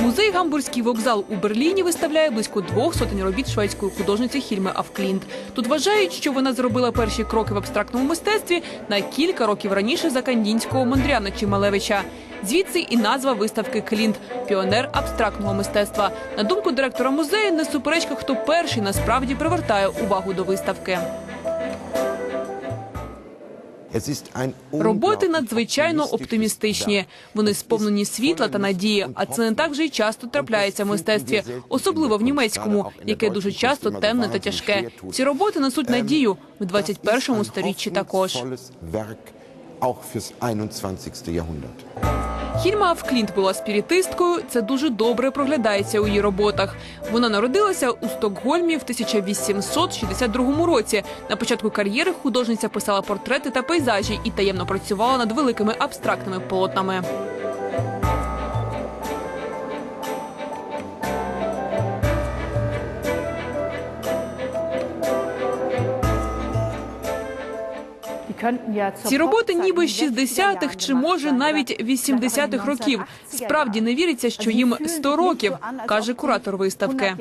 Музей Гамбурзький вокзал у Берліні виставляє близько двох сотень робіт шведської художниці Хільми Авклінт. Тут вважають, що вона зробила перші кроки в абстрактному мистецтві на кілька років раніше за кандінського Мондряна чи Малевича. Звідси і назва виставки Клінт піонер абстрактного мистецтва. На думку директора музею, не суперечка, хто перший насправді привертає увагу до виставки. Роботи надзвичайно оптимістичні. Вони сповнені світла та надії, а це не так вже й часто трапляється в мистецтві, особливо в німецькому, яке дуже часто темне та тяжке. Ці роботи несуть надію в 21 сторіччі також. Auch fürs 21. Jahrhundert. Хільма Авклінт була спіритисткою. Це дуже добре проглядається у її роботах. Вона народилася у Стокгольмі в 1862 році. На початку кар'єри художниця писала портрети та пейзажі і таємно працювала над великими абстрактними полотнами. Ці роботи ніби 60-х чи може навіть 80-х років. Справді не віриться, що їм 100 років, каже куратор виставки.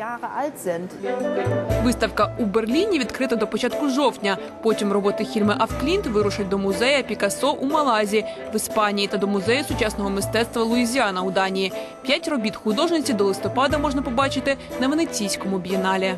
Виставка у Берліні відкрита до початку жовтня. Потім роботи Хільми Авклінт вирушать до музея Пікассо у Малазі в Іспанії та до музею сучасного мистецтва Луїзіана у Данії. П'ять робіт художниці до листопада можна побачити на венеційському бієналі.